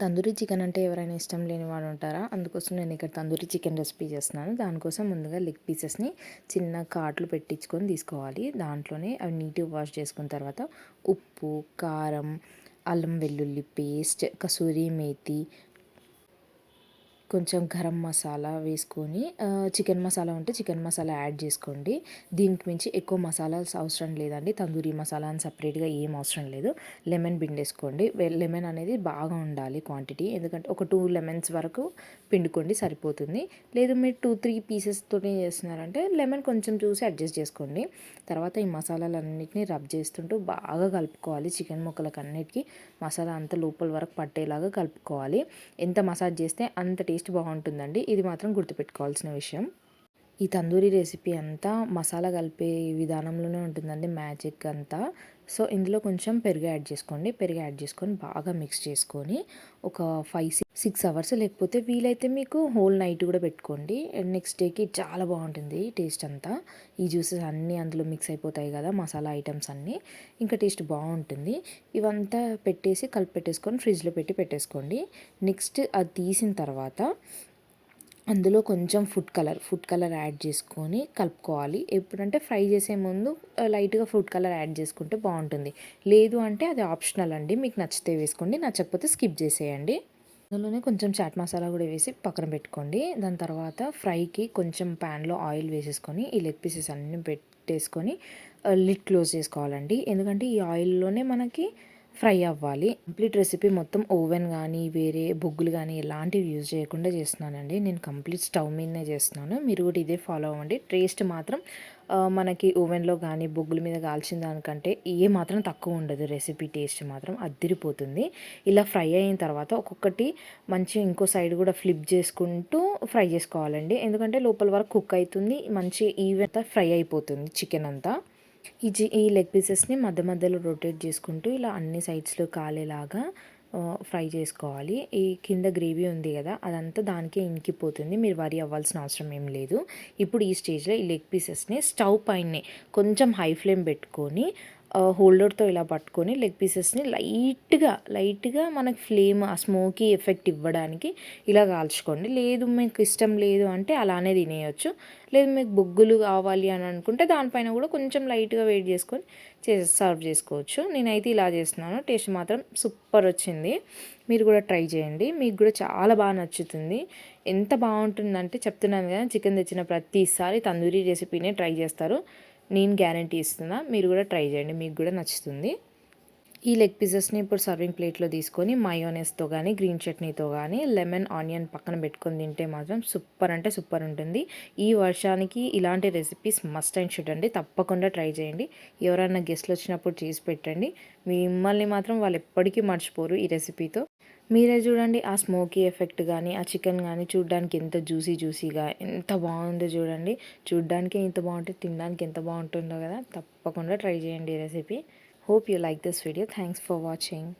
Tandoori chicken అంటే ఎవరైనా ఇష్టం లేని వాడు ఉంటారా? అందుకోసం నేను ఇక్కడ తందూరి చికెన్ రెసిపీ చేస్తున్నాను. దానికోసం ముందుగా లెగ్ పీసెస్ని చిన్న కాట్లు పెట్టించుకొని తీసుకోవాలి. దాంట్లోనే అవి నీట్గా వాష్ చేసుకున్న తర్వాత ఉప్పు కారం అల్లం వెల్లుల్లి పేస్ట్ కసూరి మేతి కొంచెం గరం మసాలా వేసుకొని చికెన్ మసాలా ఉంటే చికెన్ మసాలా యాడ్ చేసుకోండి. దీనికి మించి ఎక్కువ మసాలాస్ అవసరం లేదండి. తందూరి మసాలా అని సపరేట్గా ఏం అవసరం లేదు. లెమన్ పిండేసుకోండి లెమన్ అనేది బాగా ఉండాలి క్వాంటిటీ ఎందుకంటే ఒక టూ లెమన్స్ వరకు పిండుకోండి సరిపోతుంది. లేదు మీరు టూ త్రీ పీసెస్తోనే చేస్తున్నారంటే లెమన్ కొంచెం చూసి అడ్జస్ట్ చేసుకోండి. తర్వాత ఈ మసాలాలన్నింటినీ రబ్ చేస్తుంటూ బాగా కలుపుకోవాలి. చికెన్ ముక్కలకు అన్నిటికీ మసాలా అంత లోపల వరకు పట్టేలాగా కలుపుకోవాలి. ఎంత మసాజ్ చేస్తే అంత టేస్ట్ బాగుంటుందండి. ఇది మాత్రం గుర్తుపెట్టుకోవాల్సిన విషయం. ఈ తందూరి రెసిపీ అంతా మసాలా కలిపే విధానంలోనే ఉంటుందండి మ్యాజిక్ అంతా. సో ఇందులో కొంచెం పెరుగు యాడ్ చేసుకోండి. పెరుగు యాడ్ చేసుకొని బాగా మిక్స్ చేసుకొని ఒక ఫైవ్ సిక్స్ అవర్స్ లేకపోతే వీలైతే మీకు హోల్ నైట్ కూడా పెట్టుకోండి. నెక్స్ట్ డేకి చాలా బాగుంటుంది టేస్ట్ అంతా. ఈ జ్యూసెస్ అన్నీ అందులో మిక్స్ అయిపోతాయి కదా మసాలా ఐటమ్స్ అన్నీ. ఇంకా టేస్ట్ బాగుంటుంది. ఇవంతా పెట్టేసి కలిపి పెట్టేసుకొని ఫ్రిడ్జ్లో పెట్టి పెట్టేసుకోండి. నెక్స్ట్ అది తీసిన తర్వాత అందులో కొంచెం food colour food colour add చేసుకొని కలుపుకోవాలి. ఎప్పుడంటే ఫ్రై చేసే ముందు లైట్గా ఫుడ్ కలర్ యాడ్ చేసుకుంటే బాగుంటుంది. లేదు అంటే అది ఆప్షనల్ అండి. మీకు నచ్చితే వేసుకోండి నచ్చకపోతే స్కిప్ చేసేయండి. అందులోనే కొంచెం చాట్ మసాలా కూడా వేసి పక్కన పెట్టుకోండి. దాని తర్వాత ఫ్రైకి కొంచెం ప్యాన్లో ఆయిల్ వేసేసుకొని ఈ లెగ్ పీసెస్ అన్నీ పెట్టేసుకొని లిడ్ క్లోజ్ చేసుకోవాలండి. ఎందుకంటే ఈ ఆయిల్లోనే మనకి ఫ్రై అవ్వాలి. కంప్లీట్ రెసిపీ మొత్తం ఓవెన్ కానీ వేరే బొగ్గులు కానీ ఎలాంటివి యూజ్ చేయకుండా చేస్తున్నానండి. నేను కంప్లీట్ స్టవ్ మీదనే చేస్తున్నాను. మీరు కూడా ఇదే ఫాలో అవ్వండి. టేస్ట్ మాత్రం మనకి ఓవెన్లో కానీ బొగ్గుల మీద కాల్చిన దానికంటే ఏ మాత్రం తక్కువ ఉండదు. రెసిపీ టేస్ట్ మాత్రం అద్దిరిపోతుంది. ఇలా ఫ్రై అయిన తర్వాత ఒక్కొక్కటి మంచి ఇంకో సైడ్ కూడా ఫ్లిప్ చేసుకుంటూ ఫ్రై చేసుకోవాలండి. ఎందుకంటే లోపల వరకు కుక్ అవుతుంది. మంచి ఈవెన్ ఫ్రై అయిపోతుంది. చికెన్ అంతా. ఈ ఈ లెగ్ పీసెస్ని మధ్య మధ్యలో రొటేట్ చేసుకుంటూ ఇలా అన్ని సైడ్స్లో కాలేలాగా ఫ్రై చేసుకోవాలి. ఈ కింద గ్రేవీ ఉంది కదా అదంతా దానికే ఇంకిపోతుంది. మీరు వరి అవ్వాల్సిన అవసరం ఏం లేదు. ఇప్పుడు ఈ స్టేజ్లో ఈ లెగ్ పీసెస్ని స్టవ్ పైనే కొంచెం హై ఫ్లేమ్ పెట్టుకొని హోల్డర్తో ఇలా పట్టుకొని లెగ్ పీసెస్ని లైట్గా లైట్గా మనకి ఫ్లేమ్ ఆ స్మోకీ ఎఫెక్ట్ ఇవ్వడానికి ఇలా కాల్చుకోండి. లేదు మీకు ఇష్టం లేదు అంటే అలానే తినేయచ్చు. లేదు మీకు బొగ్గులు కావాలి అని అనుకుంటే దానిపైన కూడా కొంచెం లైట్గా వెయిట్ చేసుకొని చేసి సర్వ్ చేసుకోవచ్చు. నేనైతే ఇలా చేస్తున్నాను. టేస్ట్ మాత్రం సూపర్ వచ్చింది. మీరు కూడా ట్రై చేయండి. మీకు కూడా చాలా బాగా నచ్చుతుంది. ఎంత బాగుంటుందంటే చెప్తున్నాను కదా చికెన్ తెచ్చిన ప్రతిసారి తందూరి రెసిపీనే ట్రై చేస్తారు. నేను గ్యారంటీ ఇస్తున్నా మీరు కూడా ట్రై చేయండి మీకు కూడా నచ్చుతుంది. ఈ లెగ్ పీసెస్ని ఇప్పుడు సర్వింగ్ ప్లేట్లో తీసుకొని మయోనెస్తో కానీ గ్రీన్ చట్నీతో కానీ లెమన్ ఆనియన్ పక్కన పెట్టుకొని తింటే మాత్రం సూపర్ అంటే సూపర్ ఉంటుంది. ఈ వర్షానికి ఇలాంటి రెసిపీస్ మస్ట్ అండ్ షుడ్ అండి. తప్పకుండా ట్రై చేయండి. ఎవరైనా గెస్ట్లు వచ్చినప్పుడు చేసి పెట్టండి. మిమ్మల్ని మాత్రం వాళ్ళు ఎప్పటికీ మర్చిపోరు ఈ రెసిపీతో మీరే చూడండి ఆ స్మోకీ ఎఫెక్ట్ కానీ ఆ చికెన్ కానీ చూడడానికి ఎంత జ్యూసీ జ్యూసీగా ఎంత బాగుందో చూడండి. చూడడానికి ఎంత బాగుంటుంది తినడానికి ఎంత బాగుంటుందో కదా తప్పకుండా ట్రై చేయండి ఈ recipe Hope you like this video. Thanks for watching.